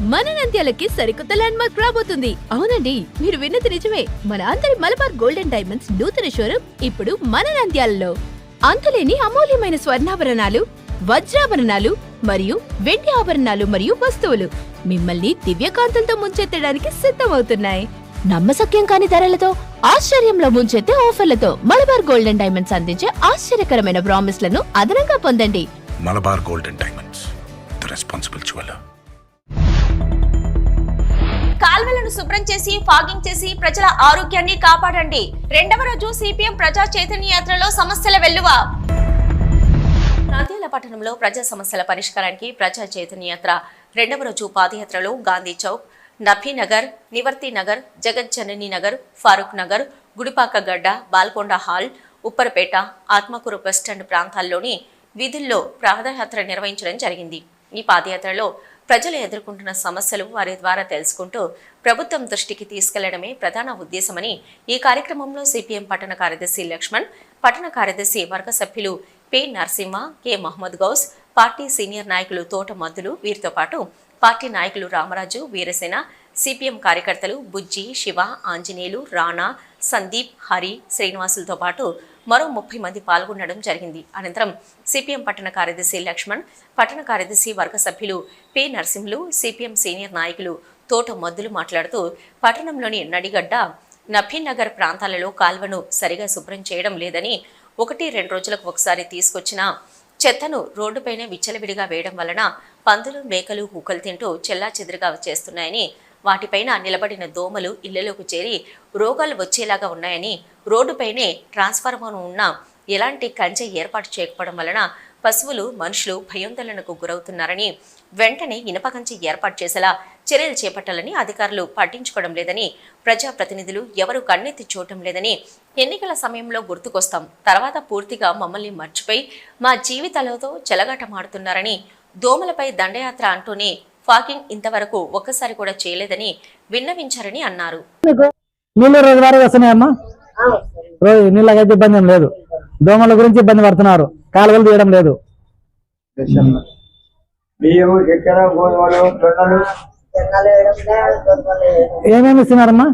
మన నంద్యాలకి సరికొత్త land mark రాబోతుంది. అవునండి మీరు విన్నది నిజమే. మన అందరి మలబార్ గోల్డెన్ డైమండ్స్ నూతన షోరూమ్ ఇప్పుడు మన నంద్యాలలో. అంతులేని అమూల్యమైన స్వర్ణాభరణాలు వజ్రాభరణాలు మరియు వెండి ఆభరణాలు మరియు వస్తువులు మిమ్మల్ని దివ్యకాంతంతో ముంచెత్తడానికి సిద్ధమవుతున్నాయి. నమ్మసక్యం కాని ధరలతో ఆశ్చర్యంలో ముంచెత్తే ఆఫర్లతో మలబార్ గోల్డెన్ డైమండ్స్ అందించే ఆశ్చర్యకరమైన ప్రామిస్లను అదనంగా పొందండి. Malabar golden diamonds the responsible jeweller కాల్వలను శుభ్రం చేసి ఫాగింగ్ చేసి ప్రజల ఆరోగ్యాన్ని కాపాడండి. రెండవ రోజు సిపిఎం ప్రజా చైతన్య యాత్రలో సమస్యల వెల్లువ. నంద్యాల పట్టణంలో ప్రజా సమస్యల పరిష్కారానికి ప్రజా చైతన్య యాత్ర రెండవ రోజు పాదయాత్రలో గాంధీ చౌక్ నఫీనగర్ నివర్తి నగర్ జగజ్జనని Nagar Farooq Nagar Gudipaka Gadda Balkonda hall Upparapet Atmakur bus stand ప్రాంతాల్లోని వీధుల్లో పాదయాత్ర నిర్వహించడం జరిగింది. ఈ పాదయాత్రలో ప్రజలు ఎదుర్కొంటున్న సమస్యలు వారి ద్వారా తెలుసుకుంటూ ప్రభుత్వం దృష్టికి తీసుకెళ్ళడమే ప్రధాన ఉద్దేశమని ఈ కార్యక్రమంలో సిపిఎం పట్టణ కార్యదర్శి లక్ష్మణ్ పట్టణ కార్యదర్శి వర్గ సభ్యులు P Narasimha K Mohammed Ghouse party senior నాయకులు తోట మద్దులు వీరితో పాటు పార్టీ నాయకులు రామరాజు వీరసేన సిపిఎం కార్యకర్తలు బుజ్జి శివ ఆంజనేయులు రాణా సందీప్ హరి శ్రీనివాసులతో పాటు మరో ముప్పై మంది పాల్గొనడం జరిగింది. అనంతరం సిపిఎం పట్టణ కార్యదర్శి లక్ష్మణ్ పట్టణ కార్యదర్శి వర్గ సభ్యులు పి నరసింహులు సిపిఎం సీనియర్ నాయకులు తోట మద్దులు మాట్లాడుతూ పట్టణంలోని నడిగడ్డ నఫీనగర్ ప్రాంతాలలో కాల్వను సరిగా శుభ్రం చేయడం లేదని ఒకటి రెండు రోజులకు ఒకసారి తీసుకొచ్చిన చెత్తను రోడ్డుపైనే విచ్చలవిడిగా వేయడం వలన పందులు మేకలు కుక్కలు తింటూ చెల్లా చేస్తున్నాయని వాటిపైన నిలబడిన దోమలు ఇళ్ళలోకి చేరి రోగాలు వచ్చేలాగా ఉన్నాయని రోడ్డుపైనే ట్రాన్స్ఫార్మర్ ఉన్న ఎలాంటి కంచె ఏర్పాటు చేయకపోవడం వలన పశువులు మనుషులు భయోందోళనకు గురవుతున్నారని వెంటనే ఇనప కంచె ఏర్పాటు చేసేలా చర్యలు చేపట్టాలని అధికారులు పట్టించుకోవడం లేదని ప్రజాప్రతినిధులు ఎవరు కన్నెత్తి చూడటం లేదని ఎన్నికల సమయంలో గుర్తుకొస్తాం. తర్వాత పూర్తిగా మమ్మల్ని మర్చిపోయి మా జీవితాలతో చెలగాటమాడుతున్నారని దోమలపై దండయాత్ర అంటూనే ఫాకింగ్ ఇంతవరకు ఒక్కసారి కూడా చేయలేదని విన్నవించారని అన్నారు. నీళ్ళకైతే ఇబ్బంది ఏం లేదు. దోమల గురించి ఇబ్బంది పడుతున్నారు. కాలువలు తీయడం లేదు. ఏమేమి ఇస్తున్నారమ్మా?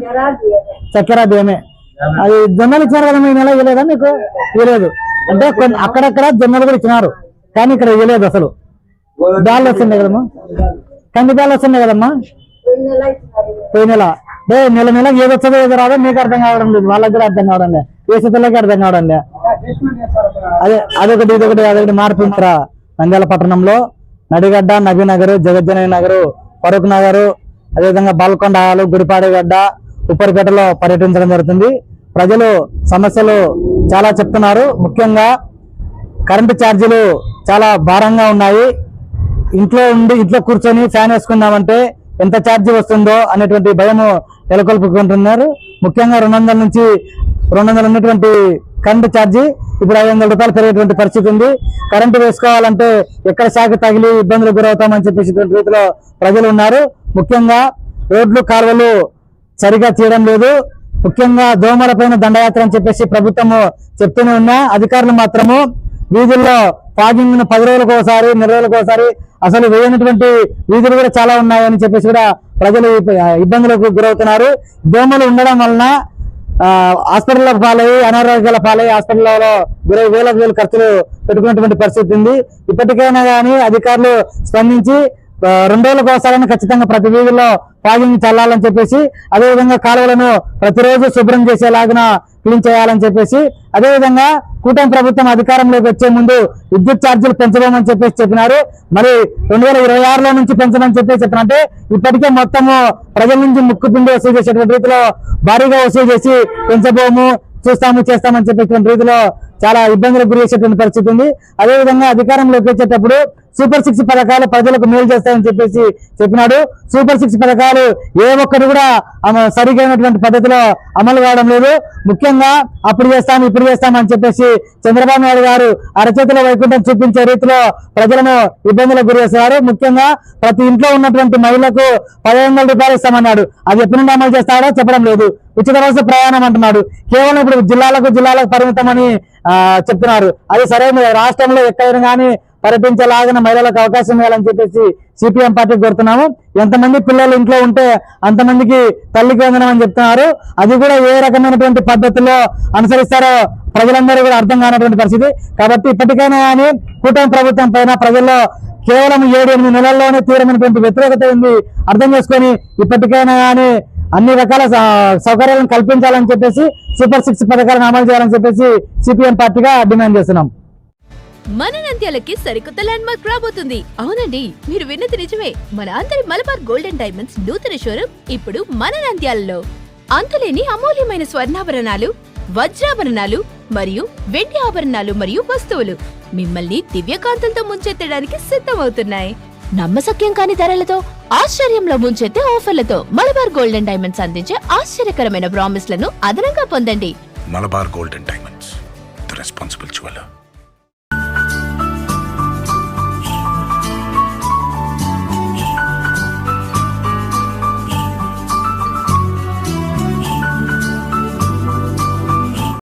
చక్కెర బియ్యమే. అది జొన్నలు ఇచ్చినారు కదా ఈ నెల ఇవ్వలేదా మీకు? ఇవ్వలేదు. అంటే కొన్ని అక్కడక్కడ జొన్నలు కూడా ఇచ్చినారు. కానీ ఇక్కడ ఇవ్వలేదు అసలు. బ్యాళ్ళు వస్తున్నాయి కదమ్మా? కంది బ్యాళ్ళు వస్తున్నాయి కదమ్మా? పోయిన నెల. ఏ నెల నెల ఏది వచ్చదో ఏదో రాదో మీకు అర్థం కావడం లేదు. వాళ్ళకి కూడా అర్థం కావడం లేదు. వేసేతలకి అర్థం కావడం లేదు. అదే అదొకటి ఇదొకటి అదొకటి మార్పు ఉందిరా నంద్యాల పట్టణంలో నడిగడ్డ నగర్ జగజ్జనని నగరు ఫరూక్ నగరు అదేవిధంగా బాల్కొండ హాలు గుడిపాడిగడ్డ ఉప్పరిపేటలో పర్యటించడం జరుగుతుంది. ప్రజలు సమస్యలు చాలా చెప్తున్నారు. ముఖ్యంగా కరెంటు ఛార్జీలు చాలా భారంగా ఉన్నాయి. ఇంట్లో ఉండి ఇంట్లో కూర్చొని ఫ్యాన్ వేసుకుందామంటే ఎంత ఛార్జ్ వస్తుందో అనేటువంటి భయం నెలకొల్పుకుంటున్నారు. ముఖ్యంగా రెండు వందల నుంచి రెండు ఉన్నటువంటి కరెంటు ఛార్జీ ఇప్పుడు ఐదు వందల రూపాయలు పెరిగేటువంటి పరిస్థితి ఉంది. కరెంటు వేసుకోవాలంటే ఎక్కడ శాఖ తగిలి ఇబ్బందులకు గురవుతామని చెప్పేసినటువంటి రీతిలో ప్రజలు ఉన్నారు. ముఖ్యంగా రోడ్లు కాలువలు సరిగా చేయడం లేదు. ముఖ్యంగా దోమలపైన దండయాత్ర అని చెప్పేసి ప్రభుత్వము చెప్తూనే ఉన్నా. అధికారులు మాత్రము వీధుల్లో ఫాగింగ్ పది రోజులకు ఒకసారి నెల రోజులకు ఒకసారి అసలు వేయనటువంటి వీధులు కూడా చాలా ఉన్నాయని చెప్పేసి కూడా ప్రజలు ఇబ్బందులకు గురవుతున్నారు. దోమలు ఉండడం వలన హాస్పిటల్లో పాలయ్యి అనారోగ్యాల పాలయ్యి హాస్పిటల్లో ఇరవై వేల వేలు ఖర్చులు పెట్టుకున్నటువంటి పరిస్థితి ఉంది. ఇప్పటికైనా కానీ అధికారులు స్పందించి రెండు రోజులకు ఒకసారి ఖచ్చితంగా ప్రతి వీధుల్లో ఫాగింగ్ చల్లాలని చెప్పేసి అదేవిధంగా కాలువలను ప్రతిరోజు శుభ్రం చేసేలాగా క్లీన్ చేయాలని చెప్పేసి అదేవిధంగా కూటమి ప్రభుత్వం అధికారంలోకి వచ్చే ముందు విద్యుత్ ఛార్జీలు పెంచబోమని చెప్పేసి చెప్పినారు. మరి రెండు వేల ఇరవై ఆరులో నుంచి పెంచమని చెప్పేసి చెప్పినంటే ఇప్పటికే మొత్తము ప్రజల నుంచి ముక్కు పిండి వసూలు చేసేటువంటి రీతిలో భారీగా వసూలు చేసి పెంచబోము చూస్తాము చేస్తామని చెప్పేటువంటి రీతిలో చాలా ఇబ్బందులకు గురి చేసేటువంటి పరిస్థితి ఉంది. అదేవిధంగా అధికారంలోకి వచ్చేటప్పుడు సూపర్ సిక్స్ పథకాలు ప్రజలకు మేలు చేస్తాయని చెప్పేసి చెప్పినాడు. సూపర్ సిక్స్ పథకాలు ఏ ఒక్కటి కూడా సరిగైనటువంటి పద్ధతిలో అమలు కావడం లేదు. ముఖ్యంగా అప్పుడు చేస్తాం ఇప్పుడు చేస్తాం అని చెప్పేసి చంద్రబాబు నాయుడు గారు అరచేతిలో వైకుంఠం చూపించే రీతిలో ప్రజలను ఇబ్బందులకు గురి చేస్తున్నారు ముఖ్యంగా ప్రతి ఇంట్లో ఉన్నటువంటి మహిళలకు పదిహేను వందల రూపాయలు ఇస్తామన్నాడు. అది ఎప్పటి నుండి అమలు చేస్తాడో చెప్పడం లేదు. ఉచిత బస్సు ప్రయాణం అంటున్నాడు. కేవలం ఇప్పుడు జిల్లాలకు జిల్లాలకు పరిమితం అని చెప్తున్నారు. అది సరైన రాష్ట్రంలో ఎక్కడైనా కానీ పర్యటించేలాగిన మహిళలకు అవకాశం ఇవ్వాలని చెప్పేసి సిపిఎం పార్టీ కోరుతున్నాము. ఎంతమంది పిల్లలు ఇంట్లో ఉంటే అంతమందికి తల్లికి వందనం అని చెప్తున్నారు. అది కూడా ఏ రకమైనటువంటి పద్ధతిలో అనుసరిస్తారో ప్రజలందరూ కూడా అర్థం కానటువంటి పరిస్థితి. కాబట్టి ఇప్పటికైనా కానీ కూటమి ప్రభుత్వం పైన ప్రజల్లో కేవలం ఏడు ఎనిమిది నెలల్లోనే తీవ్రమైనటువంటి వ్యతిరేకత ఉంది అర్థం చేసుకొని ఇప్పటికైనా కానీ అన్ని రకాల స- సౌకర్యాలను కల్పించాలని చెప్పేసి సూపర్ సిక్స్ పథకాలను అమలు చేయాలని చెప్పేసి సిపిఎం పార్టీగా డిమాండ్ చేస్తున్నాం. మన నంద్యాలకి సరికొత్త ల్యాండ్ మార్క్ రాబోతుంది. అవునండి మీరు విన్నది నిజమే. మన అందరి మలబార్ గోల్డెన్ డైమండ్స్ నూతన షోరూమ్ ఇప్పుడు మన నంద్యాలలో. అంతులేని అమూల్యమైన స్వర్ణాభరణాలు వజ్రాభరణాలు మరియు వెండి ఆభరణాలు మరియు వస్తువులు మిమ్మల్ని దివ్యకాంతంతో ముంచెత్తడానికి సిద్ధమవుతున్నాయి. నమ్మసక్యం కాని ధరలతో ఆశ్చర్యంలో ముంచెత్తే ఆఫర్లతో మలబార్ గోల్డెన్ డైమండ్స్ అందించే ఆశ్చర్యకరమైన ప్రామిస్లను అదనంగా పొందండి. Malabar golden diamonds the responsible jeweller